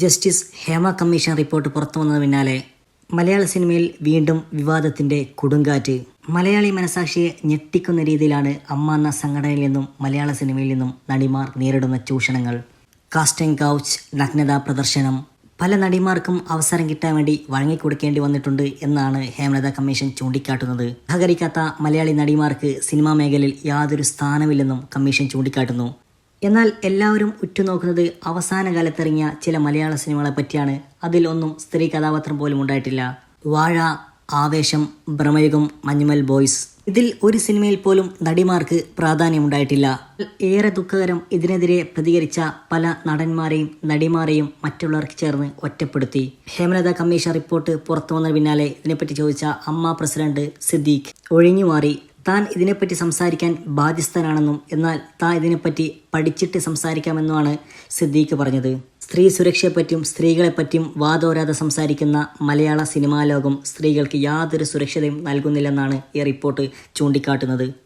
Justice Hema commission report പുറത്തു വന്നതിന് പിന്നാലെ മലയാള സിനിമയിൽ വീണ്ടും വിവാദത്തിന്റെ കൊടുങ്കാറ്റ്. മലയാളി മനസാക്ഷിയെ ഞെട്ടിക്കുന്ന രീതിയിലാണ് അമ്മ എന്ന സംഘടനയിൽ നിന്നും മലയാള സിനിമയിൽ നിന്നും നടിമാർ നേരിടുന്ന ചൂഷണങ്ങൾ. കാസ്റ്റിംഗ് കൗച്ച് നഗ്നതാ പ്രദർശനം പല നടിമാർക്കും അവസരം കിട്ടാൻ വേണ്ടി വഴങ്ങിക്കൊടുക്കേണ്ടി വന്നിട്ടുണ്ട് എന്നാണ് ഹേമലത കമ്മീഷൻ ചൂണ്ടിക്കാട്ടുന്നത്. സഹകരിക്കാത്ത മലയാളി നടിമാർക്ക് സിനിമാ മേഖലയിൽ യാതൊരു സ്ഥാനമില്ലെന്നും കമ്മീഷൻ ചൂണ്ടിക്കാട്ടുന്നു. എന്നാൽ എല്ലാവരും ഉറ്റുനോക്കുന്നത് അവസാന കാലത്തിറങ്ങിയ ചില മലയാള സിനിമകളെ പറ്റിയാണ്. അതിലൊന്നും സ്ത്രീ കഥാപാത്രം പോലും ഉണ്ടായിട്ടില്ല. വാഴ ആവേശം ഭ്രമയുഗം മഞ്ഞുമൽ ബോയ്സ്. ഇതിൽ ഒരു സിനിമയിൽ പോലും നടിമാർക്ക് പ്രാധാന്യമുണ്ടായിട്ടില്ല. ഏറെ ദുഃഖകരം ഇതിനെതിരെ പ്രതികരിച്ച പല നടന്മാരെയും നടിമാരെയും മറ്റുള്ളവർക്ക് ചേർന്ന് ഒറ്റപ്പെടുത്തി. ഹേമലത കമ്മീഷൻ റിപ്പോർട്ട് പുറത്തു വന്നതിന് പിന്നാലെ ഇതിനെപ്പറ്റി ചോദിച്ച അമ്മ പ്രസിഡന്റ് സിദ്ദീഖ് ഒഴിഞ്ഞുമാറി താൻ ഇതിനെപ്പറ്റി സംസാരിക്കാൻ ബാധ്യസ്ഥനാണെന്നും എന്നാൽ താൻ ഇതിനെപ്പറ്റി പഠിച്ചിട്ട് സംസാരിക്കാമെന്നുമാണ് സിദ്ദീഖ് പറഞ്ഞത്. സ്ത്രീ സുരക്ഷയെപ്പറ്റിയും സ്ത്രീകളെപ്പറ്റിയും വാദോരാതെ സംസാരിക്കുന്ന മലയാള സിനിമാ ലോകം സ്ത്രീകൾക്ക് യാതൊരു സുരക്ഷതയും നൽകുന്നില്ലെന്നാണ് ഈ റിപ്പോർട്ട് ചൂണ്ടിക്കാട്ടുന്നത്.